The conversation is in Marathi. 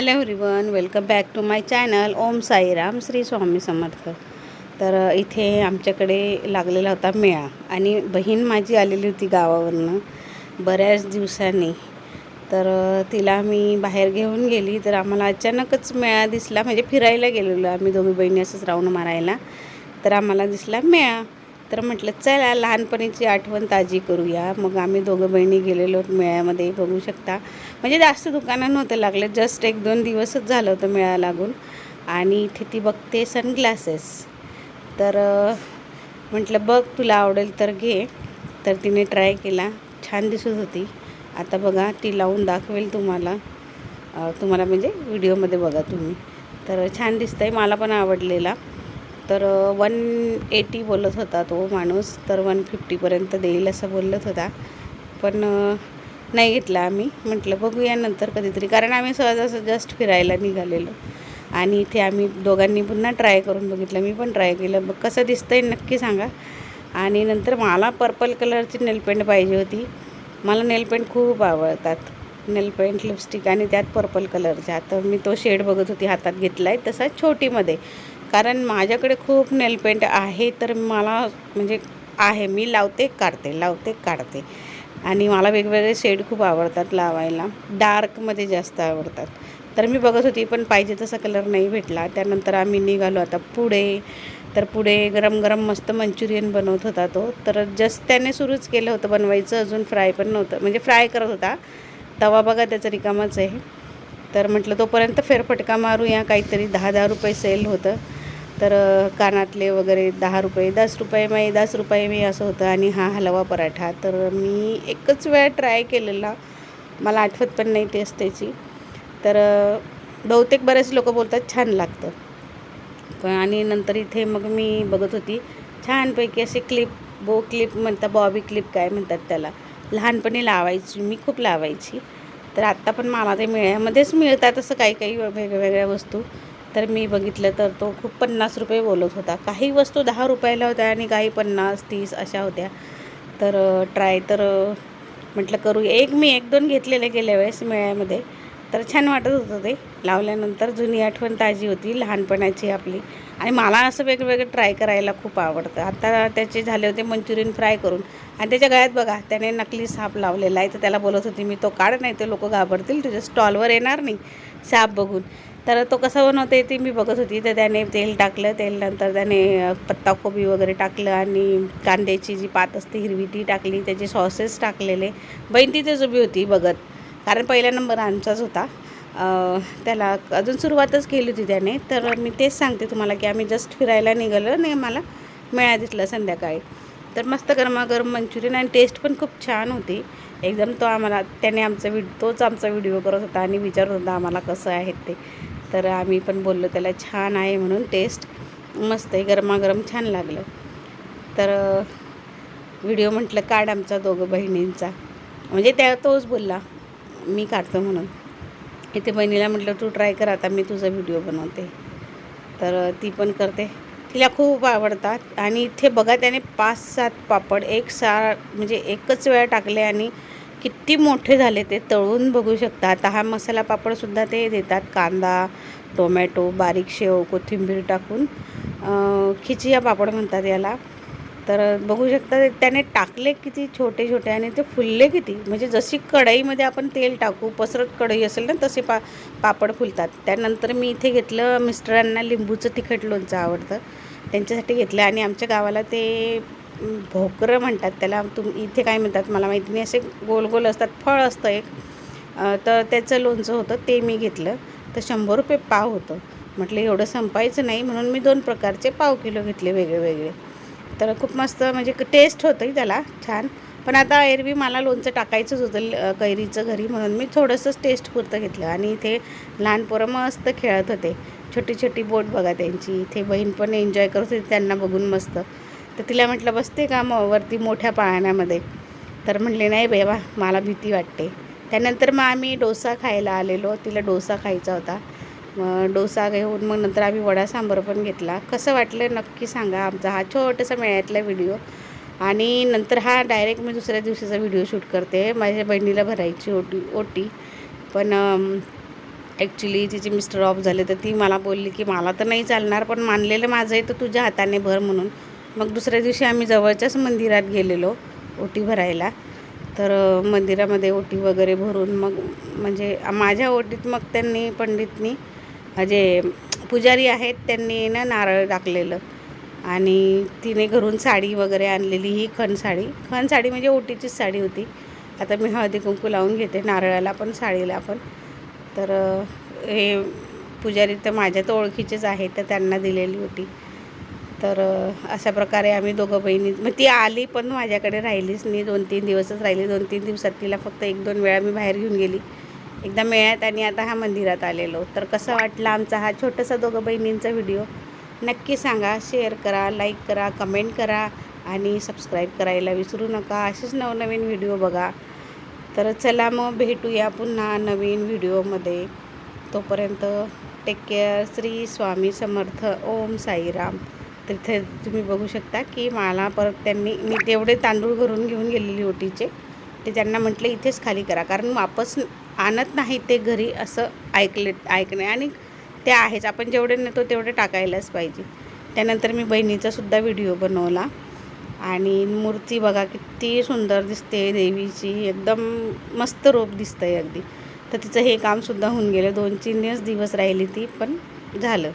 Hello everyone welcome back to my channel. Om Sairam Shri Swami Samarth. तर इथे आमच्याकडे लागलेला होता मेळा आणि बहीण माझी आलेली होती गावावरनं बऱ्याच दिवसांनी. तर तिला मी बाहेर घेऊन गेली तर आम्हाला अचानकच मेळा दिसला. म्हणजे फिरायला गेलेलो आम्ही दोघी बहिणी असंच राऊंड मारायला. तर आम्हाला दिसला मेळा. तर म्हटलं चला लहानपणीची आठवण ताजी करूया. मग आम्ही दोघं बहिणी गेलेलो मेळ्यामध्ये बघू शकता. म्हणजे जास्त दुकानं नव्हतं लागले जस्ट एक दोन दिवसच झालं होतं मेळा लागून. आणि इथे ती बघते सनग्लासेस तर म्हटलं बघ तुला आवडेल तर घे. तर तिने ट्राय केला. छान दिसत होती. आता बघा ती लावून दाखवेल तुम्हाला. तुम्हाला म्हणजे व्हिडिओमध्ये बघा तुम्ही. तर छान दिसतं आहे मला पण आवडलेला. तर वन एटी बोलत होता तो माणूस तर वन फिफ्टीपर्यंत देईल असं बोलत होता. पण नाही घेतला आम्ही. म्हटलं बघूया नंतर कधीतरी. कारण आम्ही सहजास जस्ट फिरायला निघालेलो. आणि इथे आम्ही दोघांनी पुन्हा ट्राय करून बघितलं. मी पण ट्राय केलं. बघ कसं दिसतंय नक्की सांगा. आणि नंतर मला पर्पल कलरची नेलपेंट पाहिजे होती. मला नेलपेंट खूप आवडतात. नेलपेंट लिपस्टिक आणि त्यात पर्पल कलरच्या तर मी तो शेड बघत होती हातात घेतला आहे तसा छोटीमध्ये. कारण माझ्याकडे खूप नेलपेंट आहे तर मला म्हणजे आहे मी लावते काढते लावते काढते. आणि मला वेगवेगळे शेड खूप आवडतात लावायला. डार्कमध्ये जास्त आवडतात. तर मी बघत होती पण पाहिजे तसा कलर नाही भेटला. त्यानंतर आम्ही निघालो आता पुढे. तर पुढे गरम गरम मस्त मंचुरियन बनवत होता तो. तर जस्ट त्याने सुरूच केलं होतं बनवायचं. अजून फ्राय पण नव्हतं. म्हणजे फ्राय करत होता. तवा बघा त्याचा रिकामाच आहे. तर म्हटलं तोपर्यंत फेरफटका मारूया. काहीतरी दहा दहा रुपये सेल होतं. तर कानातले वगैरे दहा रुपये दस रुपये मी दस रुपये मी असं होतं आणि हा हलवा पराठा. तर मी एकच वेळा ट्राय केलेला. मला आठवत पण नाही टेस्ट त्याची. तर बहुतेक बरेच लोक बोलतात छान लागतं. पण आणि नंतर इथे मग मी बघत होती छानपैकी असे क्लिप बो क्लिप म्हणतात बॉबी क्लिप काय म्हणतात त्याला. लहानपणी लावायची मी खूप लावायची. तर आत्ता पण मला ते मेळ्यामध्येच मिळतात असं काही काही वेगवेगळ्या वस्तू. तर मी बघितलं तर तो खूप पन्नास रुपये बोलत होता. काही वस्तू दहा रुपयाला होत्या आणि काही पन्नास तीस अशा होत्या. तर ट्राय तर म्हटलं करू. एक मी एक दोन घेतलेले गेल्या वेळेस मेळ्यामध्ये. तर छान वाटत होतं ते. लावल्यानंतर जुनी आठवण ताजी होती लहानपणाची आपली. आणि मला असं वेगवेगळं ट्राय करायला खूप आवडतं. आता त्याचे झाले होते मंचुरियन फ्राय करून. आणि त्याच्या गळ्यात बघा त्याने नकली साप लावलेला आहे. तर त्याला बोलत होती मी तो काढ नाही ते लोक घाबरतील. तुझ्या स्टॉलवर येणार नाही. साप बघून. तर तो कसं बनवते ते मी बघत होती. तर त्याने तेल टाकलं. तेल नंतर त्याने पत्ताकोबी वगैरे टाकलं आणि कांद्याची जी पात असते हिरवी ती टाकली. त्याचे सॉसेस टाकलेले. बहीण तिथेच उभी होती बघत. कारण पहिला नंबर आमचाच होता. त्याला अजून सुरुवातच केली होती त्याने. तर मी तेच सांगते तुम्हाला की आम्ही जस्ट फिरायला निघालो आणि मला मेळा दिसला संध्याकाळी. तर मस्त गरमागरम मंचुरियन आणि टेस्ट पण खूप छान होती. एकदम तो आम्हाला त्याने आमचा व्हिड तोच आमचा व्हिडिओ करत होता आणि विचारत होता आम्हाला कसं आहे ते. तर आम्ही पण बोललो त्याला छान आहे म्हणून टेस्ट मस्त आहे गरमागरम छान लागलं. तर व्हिडिओ म्हटलं काढ आमचा दोघं बहिणींचा. म्हणजे त्या तोच बोलला मी काढतो म्हणून. इथे बहिणीला म्हटलं तू ट्राय कर आता मी तुझा व्हिडिओ बनवते. तर ती पण करते. तिला खूप आवडतात. आणि इथे बघा त्याने पाच सात पापड एक सा म्हणजे एकच वेळा टाकले आणि किती मोठे झाले ते तळून बघू शकता. आता हा मसाला पापडसुद्धा ते देतात. कांदा टोमॅटो बारीक शेव कोथिंबीर टाकून. खिचिया पापड म्हणतात याला. तर बघू शकता त्याने टाकले किती छोटे छोटे आणि ते फुलले किती. म्हणजे जशी कढईमध्ये आपण तेल टाकू पसरत कढई असेल ना तसे पा पापड फुलतात. त्यानंतर मी इथे घेतलं मिस्टरांना लिंबूचं तिखट लोणचं आवडतं. त्यांच्यासाठी घेतलं आणि आमच्या गावाला ते भोकरं म्हणतात त्याला. तुम इथे काय म्हणतात मला माहिती नाही. असे गोल गोल असतात. फळ असतं एक. तर त्याचं लोणचं होतं. ते मी घेतलं. तर शंभर रुपये पाव होतं. म्हटलं एवढं संपायचं नाही. म्हणून मी दोन प्रकारचे पाव किलो घेतले वेगळे वेगळे. तर खूप मस्त म्हणजे टेस्ट होतं त्याला. छान. पण आता एरवी मला लोणचं टाकायचंच होतं. ल- कैरीचं घरी. म्हणून मी थोडंसंच टेस्ट पुरतं घेतलं. आणि इथे लहान पोरं मस्त खेळत होते. छोटी छोटी बोट बघा त्यांची. इथे बहीण पण एन्जॉय करत होती. त्यांना बघून मस्त. तर तिला म्हटलं बसते का मग वरती मोठ्या पाळण्यामध्ये? तर म्हणले नाही बेवा मला भीती वाटते. त्यानंतर मग आम्ही डोसा खायला आलेलो. तिला डोसा खायचा होता. मग डोसा घेऊन मग नंतर आम्ही वडा सांबर पण घेतला. कसं वाटलं नक्की सांगा आमचा हा छोटासा मेळ्यातला व्हिडिओ. आणि नंतर हा डायरेक्ट मी दुसऱ्या दिवशीचा व्हिडिओ शूट करते. माझ्या बहिणीला भरायची ओटी ओटी. पण ॲक्च्युली तिचे मिस्टर ऑफ झाले तर ती मला बोलली की मला तर नाही चालणार पण मानलेलं माझं आहे तर तुझ्या हाताने भर म्हणून. मग दुसऱ्या दिवशी आम्ही जवळच्याच मंदिरात गेलेलो ओटी भरायला. तर मंदिरामध्ये ओटी वगैरे भरून मग म्हणजे माझ्या ओटीत मग त्यांनी पंडितनी जे पुजारी आहेत त्यांनी ना नारळ टाकलेलं. आणि तिने घरून साडी वगैरे आणलेली ही खण साडी. खण साडी म्हणजे ओटीचीच साडी होती. आता मी हळदी कुंकू लावून घेते नारळाला पण साडीला पण. तर हे पुजारी तर माझ्या तर ओळखीचेच आहेत तर त्यांना दिलेली होती तर अशा प्रकारे आम्ही दोघं बहिणी मग ती आली पण माझ्याकडे राहिलीच नाही. दोन तीन दिवसच राहिली. दोन तीन दिवसात तिला फक्त एक दोन वेळा मी बाहेर घेऊन गेली. एकदा मेळ्यात आणि आता हा मंदिरात आलेलो. तर कसं वाटला आमचा हा छोटासा दोघं बहिणींचा व्हिडिओ? नक्की सांगा. शेअर करा लाईक करा कमेंट करा आणि सबस्क्राईब करायला विसरू नका. असेच नवनवीन व्हिडिओ बघा. तर चला मग भेटूया पुन्हा नवीन व्हिडिओमध्ये. तोपर्यंत टेक केअर श्री स्वामी समर्थ. ओम साईराम. तर इथे तुम्ही बघू शकता की मला परत त्यांनी मी तेवढे तांदूळ घरून घेऊन गेलेली ओटीचे. ते त्यांना म्हटलं इथेच खाली करा. कारण वापस आणत नाही ते घरी असं ऐकले ऐकणे. आणि ते आहेच. आपण जेवढे नेतो तेवढे टाकायलाच पाहिजे. त्यानंतर मी बहिणीचासुद्धा व्हिडिओ बनवला. आणि मूर्ती बघा किती सुंदर दिसते देवीची. एकदम मस्त रूप आहे अगदी. तर तिचं हे कामसुद्धा होऊन गेलं. दोन तीन दिवस दिवस राहिली ती पण झालं.